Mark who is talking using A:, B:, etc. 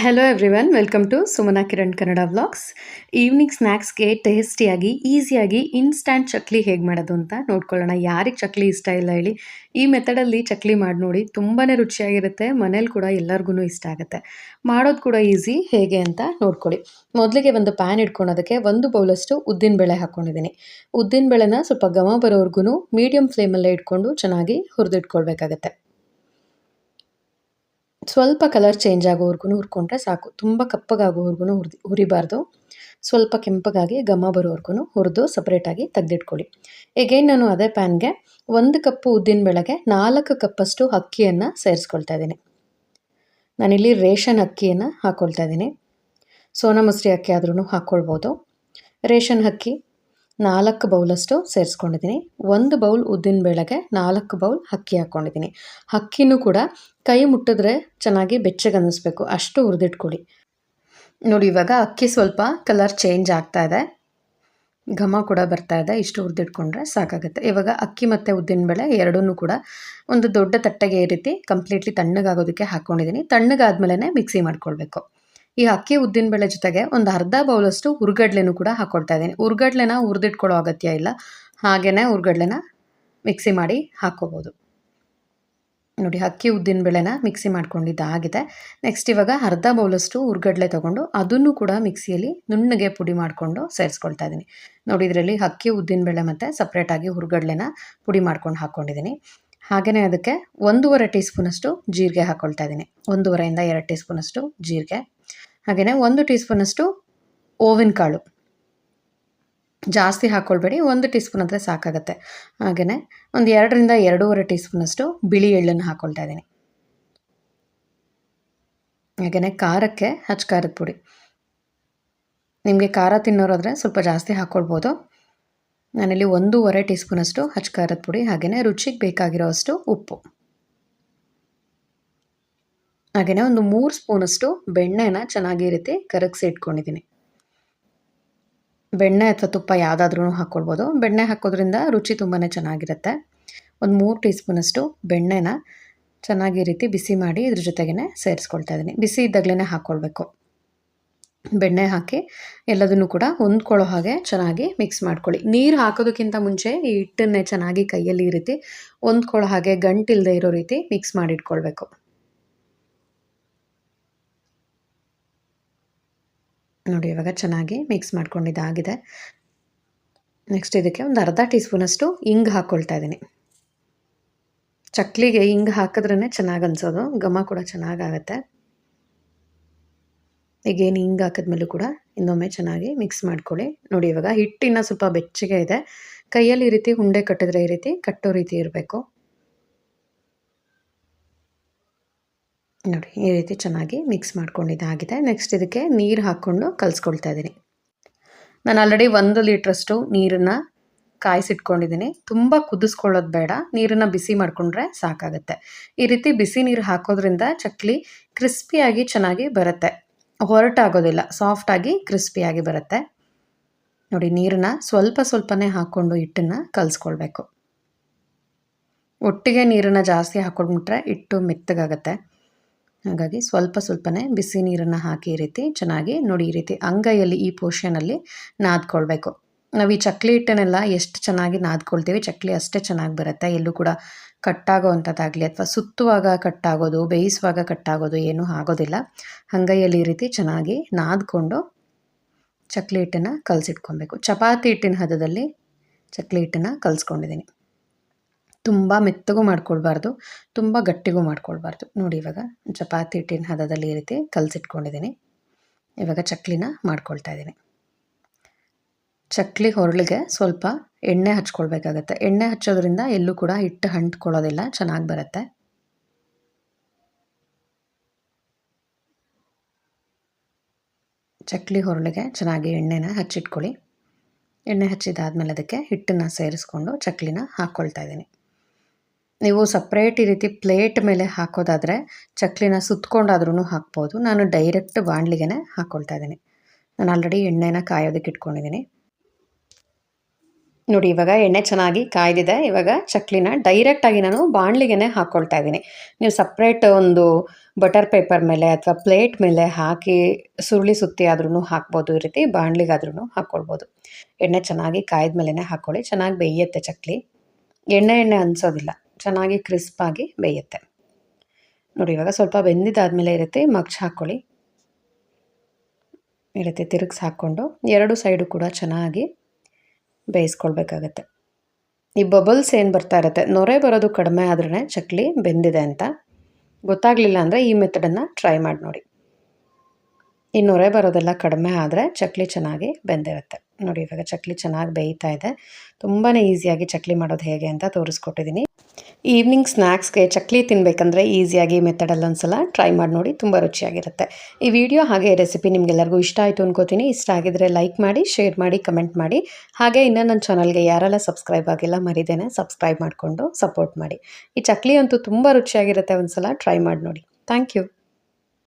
A: Hello everyone welcome to Sumana Kiran Kannada vlogs evening ಸ್ನ್ಯಾಕ್ಸ್ಗೆ ಟೇಸ್ಟಿಯಾಗಿ ಈಸಿಯಾಗಿ instant chakli ಹೇಗೆ ಮಾಡೋದು ಅಂತ ನೋಡ್ಕೊಳ್ಳೋಣ. ಯಾರಿಗೆ ಚಕ್ಲಿ ಇಷ್ಟ ಇಲ್ಲ ಹೇಳಿ, ಈ ಮೆಥಡಲ್ಲಿ ಚಕ್ಲಿ ಮಾಡಿ ನೋಡಿ. ತುಂಬಾ ರುಚಿಯಾಗಿರುತ್ತೆ, ಮನೇಲಿ ಕೂಡ ಎಲ್ಲರಿಗೂ ಇಷ್ಟ ಆಗುತ್ತೆ. ಮಾಡೋದು ಕೂಡ ಈಸಿ ಹೇಗೆ ಅಂತ ನೋಡ್ಕೊಳ್ಳಿ. ಮೊದಲಿಗೆ ಒಂದು ಪ್ಯಾನ್ ಇಟ್ಕೊಳೋದಕ್ಕೆ ಒಂದು ಬೌಲಷ್ಟು ಉದ್ದಿನಬೇಳೆ ಹಾಕ್ಕೊಂಡಿದ್ದೀನಿ ಉದ್ದಿನಬೇಳೆನ ಸ್ವಲ್ಪ ಘಮ ಬರೋವರೆಗೂ ಮೀಡಿಯಮ್ ಫ್ಲೇಮಲ್ಲೇ ಇಟ್ಕೊಂಡು ಚೆನ್ನಾಗಿ ಹುರಿದಿಟ್ಕೊಳ್ಬೇಕಾಗತ್ತೆ. ಸ್ವಲ್ಪ ಕಲರ್ ಚೇಂಜ್ ಆಗೋವರೆಗೂ ಹುರ್ಕೊಂಡ್ರೆ ಸಾಕು. ತುಂಬ ಕಪ್ಪಗಾಗೋವರೆಗೂ ಹುರಿದು, ಹುರಿಬಾರ್ದು. ಸ್ವಲ್ಪ ಕೆಂಪಗಾಗಿ ಘಮ ಬರೋವರೆಗೂ ಹುರಿದು ಸಪ್ರೇಟಾಗಿ ತೆಗೆದಿಟ್ಕೊಳ್ಳಿ. ಎಗೈನ್ ನಾನು ಅದೇ ಪ್ಯಾನ್ಗೆ ಒಂದು ಕಪ್ಪು ಉದ್ದಿನ ಬೆಳಗ್ಗೆ ನಾಲ್ಕು ಕಪ್ಪಷ್ಟು ಅಕ್ಕಿಯನ್ನು ಸೇರಿಸ್ಕೊಳ್ತಾ ಇದ್ದೀನಿ. ನಾನಿಲ್ಲಿ ರೇಷನ್ ಅಕ್ಕಿಯನ್ನು ಹಾಕ್ಕೊಳ್ತಾ ಇದ್ದೀನಿ. ಸೋನಾ ಮಸೂರಿ ಅಕ್ಕಿ ಆದ್ರೂ ಹಾಕ್ಕೊಳ್ಬೋದು ರೇಷನ್ ಅಕ್ಕಿ ನಾಲ್ಕು ಬೌಲಷ್ಟು ಸೇರಿಸ್ಕೊಂಡಿದ್ದೀನಿ. ಒಂದು ಬೌಲ್ ಉದ್ದಿನ ಬೇಳೆಗೆ ನಾಲ್ಕು ಬೌಲ್ ಅಕ್ಕಿ ಹಾಕ್ಕೊಂಡಿದ್ದೀನಿ. ಅಕ್ಕಿನೂ ಕೂಡ ಕೈ ಮುಟ್ಟಿದ್ರೆ ಚೆನ್ನಾಗಿ ಬೆಚ್ಚಗೆ ಅನ್ನಿಸ್ಬೇಕು. ಅಷ್ಟು ಹುರಿದಿಟ್ಕೊಳ್ಳಿ. ನೋಡಿ, ಇವಾಗ ಅಕ್ಕಿ ಸ್ವಲ್ಪ ಕಲರ್ ಚೇಂಜ್ ಆಗ್ತಾ ಇದೆ. ಘಮ ಕೂಡ ಬರ್ತಾ ಇದೆ. ಇಷ್ಟು ಹುರಿದಿಟ್ಕೊಂಡ್ರೆ ಸಾಕಾಗುತ್ತೆ. ಇವಾಗ ಅಕ್ಕಿ ಮತ್ತು ಉದ್ದಿನಬೇಳೆ ಎರಡೂ ಕೂಡ ಒಂದು ದೊಡ್ಡ ತಟ್ಟೆಗೆ ಈ ರೀತಿ ಕಂಪ್ಲೀಟ್ಲಿ ತಣ್ಣಗಾಗೋದಕ್ಕೆ ಹಾಕ್ಕೊಂಡಿದ್ದೀನಿ. ತಣ್ಣಗಾದ್ಮೇಲೆ ಮಿಕ್ಸಿ ಮಾಡ್ಕೊಳ್ಬೇಕು. ಈ ಅಕ್ಕಿ ಉದ್ದಿನ ಬೇಳೆ ಜೊತೆಗೆ ಒಂದು ಅರ್ಧ ಬೌಲಷ್ಟು ಹುರ್ಗಡ್ಲೆನೂ ಕೂಡ ಹಾಕ್ಕೊಳ್ತಾ ಇದ್ದೀನಿ. ಹುರ್ಗಡ್ಲೆನ ಹುರಿದಿಟ್ಕೊಳ್ಳೋ ಅಗತ್ಯ ಇಲ್ಲ. ಹಾಗೆಯೇ ಹುರ್ಗಡ್ಲೆನ ಮಿಕ್ಸಿ ಮಾಡಿ ಹಾಕ್ಕೋಬೋದು. ನೋಡಿ, ಅಕ್ಕಿ ಉದ್ದಿನ ಬೇಳೆನ ಮಿಕ್ಸಿ ಮಾಡ್ಕೊಂಡಿದ್ದಾಗಿದೆ ನೆಕ್ಸ್ಟ್ ಇವಾಗ ಅರ್ಧ ಬೌಲಷ್ಟು ಹುರ್ಗಡ್ಲೆ ತೊಗೊಂಡು ಅದನ್ನು ಕೂಡ ಮಿಕ್ಸಿಯಲ್ಲಿ ನುಣ್ಣಗೆ ಪುಡಿ ಮಾಡಿಕೊಂಡು ಸೇರಿಸ್ಕೊಳ್ತಾ ಇದ್ದೀನಿ. ನೋಡಿ, ಇದರಲ್ಲಿ ಅಕ್ಕಿ ಉದ್ದಿನ ಉದ್ದಿನಬೇಳೆ ಮತ್ತು ಸಪ್ರೇಟಾಗಿ ಹುರ್ಗಡ್ಲೆನ ಪುಡಿ ಮಾಡ್ಕೊಂಡು ಹಾಕ್ಕೊಂಡಿದ್ದೀನಿ. ಹಾಗೆಯೇ ಅದಕ್ಕೆ ಒಂದೂವರೆ ಟೀ ಸ್ಪೂನಷ್ಟು ಜೀರಿಗೆ ಹಾಕ್ಕೊಳ್ತಾ ಇದ್ದೀನಿ. ಒಂದೂವರೆಯಿಂದ ಎರಡು ಟೀ ಸ್ಪೂನಷ್ಟು ಜೀರಿಗೆ. ಹಾಗೆಯೇ ಒಂದು ಟೀ ಸ್ಪೂನಷ್ಟು ಓವಿನ ಕಾಳು. ಜಾಸ್ತಿ ಹಾಕ್ಕೊಳ್ಬೇಡಿ ಒಂದು ಟೀ ಸ್ಪೂನ್ ಆದರೆ ಸಾಕಾಗುತ್ತೆ. ಹಾಗೆಯೇ ಒಂದು ಎರಡರಿಂದ ಎರಡೂವರೆ ಟೀ ಸ್ಪೂನಷ್ಟು ಬಿಳಿ ಎಳ್ಳನ್ನು ಹಾಕ್ಕೊಳ್ತಾ ಇದ್ದೀನಿ. ಹಾಗೆಯೇ ಖಾರಕ್ಕೆ ಹಚ್ಚ ಖಾರದ ಪುಡಿ. ನಿಮಗೆ ಖಾರ ತಿನ್ನೋರಾದರೆ ಸ್ವಲ್ಪ ಜಾಸ್ತಿ ಹಾಕ್ಕೊಳ್ಬೋದು ನಾನಿಲ್ಲಿ ಒಂದೂವರೆ ಟೀ ಸ್ಪೂನಷ್ಟು ಹಚ್ಚ ಖಾರದ ಪುಡಿ ಹಾಗೆಯೇ ರುಚಿಗೆ ಬೇಕಾಗಿರೋ ಅಷ್ಟು ಉಪ್ಪು. ಹಾಗೆಯೇ ಒಂದು ಮೂರು ಸ್ಪೂನಷ್ಟು ಬೆಣ್ಣೆನ ಚೆನ್ನಾಗಿ ರೀತಿ ಕರಗಿಸಿ ಇಟ್ಕೊಂಡಿದ್ದೀನಿ. ಬೆಣ್ಣೆ ಅಥವಾ ತುಪ್ಪ ಯಾವುದಾದ್ರೂ ಹಾಕ್ಕೊಳ್ಬೋದು ಬೆಣ್ಣೆ ಹಾಕೋದ್ರಿಂದ ರುಚಿ ತುಂಬಾ ಚೆನ್ನಾಗಿರುತ್ತೆ. ಒಂದು ಮೂರು ಟೀ ಸ್ಪೂನಷ್ಟು ಬೆಣ್ಣೆನ ಚೆನ್ನಾಗಿ ರೀತಿ ಬಿಸಿ ಮಾಡಿ ಇದ್ರ ಜೊತೆಗೇ ಸೇರಿಸ್ಕೊಳ್ತಾ ಇದ್ದೀನಿ. ಬಿಸಿ ಇದ್ದಾಗಲೇ ಹಾಕ್ಕೊಳ್ಬೇಕು ಬೆಣ್ಣೆ ಹಾಕಿ ಎಲ್ಲದನ್ನು ಕೂಡ ಹೊಂದ್ಕೊಳ್ಳೋ ಹಾಗೆ ಚೆನ್ನಾಗಿ ಮಿಕ್ಸ್ ಮಾಡ್ಕೊಳ್ಳಿ. ನೀರು ಹಾಕೋದಕ್ಕಿಂತ ಮುಂಚೆ ಈ ಹಿಟ್ಟನ್ನೇ ಚೆನ್ನಾಗಿ ಕೈಯಲ್ಲಿ ಈ ರೀತಿ ಹೊಂದ್ಕೊಳ್ಳೋ ಹಾಗೆ ಗಂಟಿಲ್ಲದೆ ಇರೋ ರೀತಿ ಮಿಕ್ಸ್ ಮಾಡಿಟ್ಕೊಳ್ಬೇಕು. ನೋಡಿ, ಇವಾಗ ಚೆನ್ನಾಗಿ ಮಿಕ್ಸ್ ಮಾಡ್ಕೊಂಡಿದ್ದಾಗಿದೆ ನೆಕ್ಸ್ಟ್ ಇದಕ್ಕೆ ಒಂದು ಅರ್ಧ ಟೀ ಸ್ಪೂನಷ್ಟು ಇಂಗು ಹಾಕ್ಕೊಳ್ತಾ ಇದ್ದೀನಿ. ಚಕ್ಲಿಗೆ ಹಿಂಗೆ ಹಾಕಿದ್ರೇ ಚೆನ್ನಾಗಿ ಅನ್ಸೋದು, ಘಮ ಕೂಡ ಚೆನ್ನಾಗಾಗತ್ತೆ ಈಗೇನು ಹಿಂಗೆ ಹಾಕಿದ್ಮೇಲೂ ಕೂಡ ಇನ್ನೊಮ್ಮೆ ಚೆನ್ನಾಗಿ ಮಿಕ್ಸ್ ಮಾಡ್ಕೊಳ್ಳಿ. ನೋಡಿ, ಇವಾಗ ಹಿಟ್ಟಿನ ಸ್ವಲ್ಪ ಬೆಚ್ಚಗೆ ಇದೆ. ಕೈಯಲ್ಲಿ ಈ ರೀತಿ ಉಂಡೆ ಕಟ್ಟಿದ್ರೆ ಈ ರೀತಿ ಕಟ್ಟೋ ರೀತಿ ಇರಬೇಕು. ನೋಡಿ, ಈ ರೀತಿ ಚೆನ್ನಾಗಿ ಮಿಕ್ಸ್ ಮಾಡ್ಕೊಂಡಿದ್ದಾಗಿದೆ ನೆಕ್ಸ್ಟ್ ಇದಕ್ಕೆ ನೀರು ಹಾಕ್ಕೊಂಡು ಕಲಿಸ್ಕೊಳ್ತಾ ಇದ್ದೀನಿ. ನಾನು ಆಲ್ರೆಡಿ ಒಂದು ಲೀಟ್ರಷ್ಟು ನೀರನ್ನು ಕಾಯಿಸಿಟ್ಕೊಂಡಿದ್ದೀನಿ. ತುಂಬ ಕುದಿಸ್ಕೊಳ್ಳೋದು ಬೇಡ. ನೀರನ್ನು ಬಿಸಿ ಮಾಡಿಕೊಂಡ್ರೆ ಸಾಕಾಗುತ್ತೆ. ಈ ರೀತಿ ಬಿಸಿ ನೀರು ಹಾಕೋದ್ರಿಂದ ಚಕ್ಲಿ ಕ್ರಿಸ್ಪಿಯಾಗಿ ಚೆನ್ನಾಗಿ ಬರುತ್ತೆ. ಹೊರಟಾಗೋದಿಲ್ಲ, ಸಾಫ್ಟಾಗಿ ಕ್ರಿಸ್ಪಿಯಾಗಿ ಬರುತ್ತೆ. ನೋಡಿ, ನೀರನ್ನ ಸ್ವಲ್ಪ ಸ್ವಲ್ಪನೇ ಹಾಕ್ಕೊಂಡು ಹಿಟ್ಟನ್ನು ಕಲಿಸ್ಕೊಳ್ಬೇಕು. ಒಟ್ಟಿಗೆ ನೀರನ್ನು ಜಾಸ್ತಿ ಹಾಕ್ಕೊಂಡ್ಬಿಟ್ರೆ ಹಿಟ್ಟು ಮೆತ್ತಗಾಗತ್ತೆ. ಹಾಗಾಗಿ ಸ್ವಲ್ಪ ಸ್ವಲ್ಪನೇ ಬಿಸಿ ನೀರನ್ನು ಹಾಕಿ ರೀತಿ ಚೆನ್ನಾಗಿ ನೋಡಿ ಈ ರೀತಿ ಅಂಗೈಯಲ್ಲಿ ಈ ಪೋರ್ಷನಲ್ಲಿ ನಾದ್ಕೊಳ್ಬೇಕು. ನಾವು ಈ ಚಕ್ಲಿ ಹಿಟ್ಟನ್ನೆಲ್ಲ ಎಷ್ಟು ಚೆನ್ನಾಗಿ ನಾದ್ಕೊಳ್ತೀವಿ, ಚಕ್ಲಿ ಅಷ್ಟೇ ಚೆನ್ನಾಗಿ ಬರುತ್ತೆ. ಎಲ್ಲೂ ಕೂಡ ಕಟ್ಟಾಗೋ ಅಂಥದ್ದಾಗಲಿ ಅಥವಾ ಸುತ್ತುವಾಗ ಕಟ್ಟಾಗೋದು, ಬೇಯಿಸುವಾಗ ಕಟ್ಟಾಗೋದು ಏನೂ ಆಗೋದಿಲ್ಲ. ಅಂಗೈಯಲ್ಲಿ ಈ ರೀತಿ ಚೆನ್ನಾಗಿ ನಾದ್ಕೊಂಡು ಚಕ್ಲಿ ಹಿಟ್ಟನ್ನು ಕಲಸಿಟ್ಕೊಬೇಕು ಚಪಾತಿ ಹಿಟ್ಟಿನ ಹದದಲ್ಲಿ ಚಕ್ಲಿ ಹಿಟ್ಟನ್ನು ಕಲಿಸ್ಕೊಂಡಿದ್ದೀನಿ. ತುಂಬ ಮೆತ್ತಗೂ ಮಾಡ್ಕೊಳ್ಬಾರ್ದು, ತುಂಬ ಗಟ್ಟಿಗೂ ಮಾಡ್ಕೊಳ್ಬಾರ್ದು. ನೋಡಿ ಇವಾಗ ಚಪಾತಿ ಹಿಟ್ಟಿನ ಹದದಲ್ಲಿ ಈ ರೀತಿ ಕಲಸಿಟ್ಕೊಂಡಿದ್ದೀನಿ. ಇವಾಗ ಚಕ್ಲಿನ ಮಾಡ್ಕೊಳ್ತಾ ಇದ್ದೀನಿ. ಚಕ್ಲಿ ಹೊರಳಿಗೆ ಸ್ವಲ್ಪ ಎಣ್ಣೆ ಹಚ್ಕೊಳ್ಬೇಕಾಗತ್ತೆ. ಎಣ್ಣೆ ಹಚ್ಚೋದ್ರಿಂದ ಎಲ್ಲೂ ಕೂಡ ಹಿಟ್ಟು ಹಂಟ್ಕೊಳ್ಳೋದಿಲ್ಲ, ಚೆನ್ನಾಗಿ ಬರುತ್ತೆ. ಚಕ್ಲಿ ಹೊರಳಿಗೆ ಚೆನ್ನಾಗಿ ಎಣ್ಣೆನ ಹಚ್ಚಿಟ್ಕೊಳ್ಳಿ. ಎಣ್ಣೆ ಹಚ್ಚಿದಾದ್ಮೇಲೆ ಅದಕ್ಕೆ ಹಿಟ್ಟನ್ನು ಸೇರಿಸ್ಕೊಂಡು ಚಕ್ಲಿನ ಹಾಕ್ಕೊಳ್ತಾ ಇದ್ದೀನಿ. ನೀವು ಸಪ್ರೇಟ್ ಈ ರೀತಿ ಪ್ಲೇಟ್ ಮೇಲೆ ಹಾಕೋದಾದರೆ, ಚಕ್ಲಿನ ಸುತ್ಕೊಂಡಾದ್ರೂ ಹಾಕ್ಬೋದು. ನಾನು ಡೈರೆಕ್ಟ್ ಬಾಣಲಿಗೆ ಹಾಕ್ಕೊಳ್ತಾ ಇದ್ದೀನಿ. ನಾನು ಆಲ್ರೆಡಿ ಎಣ್ಣೆನ ಕಾಯೋದಕ್ಕೆ ಇಟ್ಕೊಂಡಿದ್ದೀನಿ. ನೋಡಿ, ಇವಾಗ ಎಣ್ಣೆ ಚೆನ್ನಾಗಿ ಕಾಯ್ದಿದೆ. ಇವಾಗ ಚಕ್ಲಿನ ಡೈರೆಕ್ಟಾಗಿ ನಾನು ಬಾಣಲಿಗೆ ಹಾಕ್ಕೊಳ್ತಾ ಇದ್ದೀನಿ. ನೀವು ಸಪ್ರೇಟ್ ಒಂದು ಬಟರ್ ಪೇಪರ್ ಮೇಲೆ ಅಥವಾ ಪ್ಲೇಟ್ ಮೇಲೆ ಹಾಕಿ ಸುರುಳಿ ಸುತ್ತಿ ಆದ್ರೂ ಹಾಕ್ಬೋದು. ಈ ರೀತಿ ಬಾಣಲಿಗಾದ್ರೂ ಹಾಕ್ಕೊಳ್ಬೋದು ಎಣ್ಣೆ ಚೆನ್ನಾಗಿ ಕಾಯ್ದ ಮೇಲೆ ಹಾಕ್ಕೊಳ್ಳಿ ಚೆನ್ನಾಗಿ ಬೇಯುತ್ತೆ ಚಕ್ಲಿ. ಎಣ್ಣೆ ಎಣ್ಣೆ ಅನಿಸೋದಿಲ್ಲ. ಚೆನ್ನಾಗಿ ಕ್ರಿಸ್ಪಾಗಿ ಬೇಯುತ್ತೆ. ನೋಡಿ, ಇವಾಗ ಸ್ವಲ್ಪ ಬೆಂದಿದ್ದಾದಮೇಲೆ ಇರುತ್ತೆ, ಮಗ್ಚ್ ಹಾಕ್ಕೊಳ್ಳಿ ಈ ರೀತಿ ತಿರುಗಿಸಿ ಹಾಕ್ಕೊಂಡು. ಎರಡು ಸೈಡು ಕೂಡ ಚೆನ್ನಾಗಿ ಬೇಯಿಸ್ಕೊಳ್ಬೇಕಾಗತ್ತೆ. ಈ ಬಬಲ್ಸ್ ಏನು ಬರ್ತಾ ಇರುತ್ತೆ, ನೊರೆ ಬರೋದು ಕಡಿಮೆ ಆದ್ರೆ ಚಕ್ಲಿ ಬೆಂದಿದೆ ಅಂತ ಗೊತ್ತಾಗಲಿಲ್ಲ ಅಂದರೆ ಈ ಮೆಥಡನ್ನು ಟ್ರೈ ಮಾಡಿ ನೋಡಿ. ಈ ನೊರೆ ಬರೋದೆಲ್ಲ ಕಡಿಮೆ ಆದರೆ ಚಕ್ಲಿ ಚೆನ್ನಾಗಿ ಬೆಂದಿರುತ್ತೆ. ನೋಡಿ, ಇವಾಗ ಚಕ್ಲಿ ಚೆನ್ನಾಗಿ ಬೇಯ್ತಾ ಇದೆ. ತುಂಬಾ ಈಸಿಯಾಗಿ ಚಕ್ಲಿ ಮಾಡೋದು ಹೇಗೆ ಅಂತ ತೋರಿಸ್ಕೊಟ್ಟಿದ್ದೀನಿ. ಈವ್ನಿಂಗ್ ಸ್ನ್ಯಾಕ್ಸ್ಗೆ ಚಕ್ಲಿ ತಿನ್ನಬೇಕಂದ್ರೆ ಈಸಿಯಾಗಿ ಮೆಥಡಲ್ಲಿ ಒಂದ್ಸಲ ಟ್ರೈ ಮಾಡಿ ನೋಡಿ, ತುಂಬ ರುಚಿಯಾಗಿರುತ್ತೆ. ಈ ವಿಡಿಯೋ ಹಾಗೆ ರೆಸಿಪಿ ನಿಮಗೆಲ್ಲರಿಗೂ ಇಷ್ಟ ಆಯಿತು ಅನ್ಕೋತೀನಿ. ಇಷ್ಟ ಆಗಿದ್ರೆ ಲೈಕ್ ಮಾಡಿ ಶೇರ್ ಮಾಡಿ ಕಮೆಂಟ್ ಮಾಡಿ. ಹಾಗೆ ಇನ್ನೂ ನನ್ನ ಚಾನಲ್ಗೆ ಯಾರೆಲ್ಲ ಸಬ್ಸ್ಕ್ರೈಬ್ ಆಗಿಲ್ಲ, ಮರಿದೇನೆ ಸಬ್ಸ್ಕ್ರೈಬ್ ಮಾಡಿಕೊಂಡು ಸಪೋರ್ಟ್ ಮಾಡಿ. ಈ ಚಕ್ಲಿ ಅಂತೂ ತುಂಬ ರುಚಿಯಾಗಿರುತ್ತೆ ಒಂದ್ಸಲ ಟ್ರೈ ಮಾಡಿ ನೋಡಿ. Thank you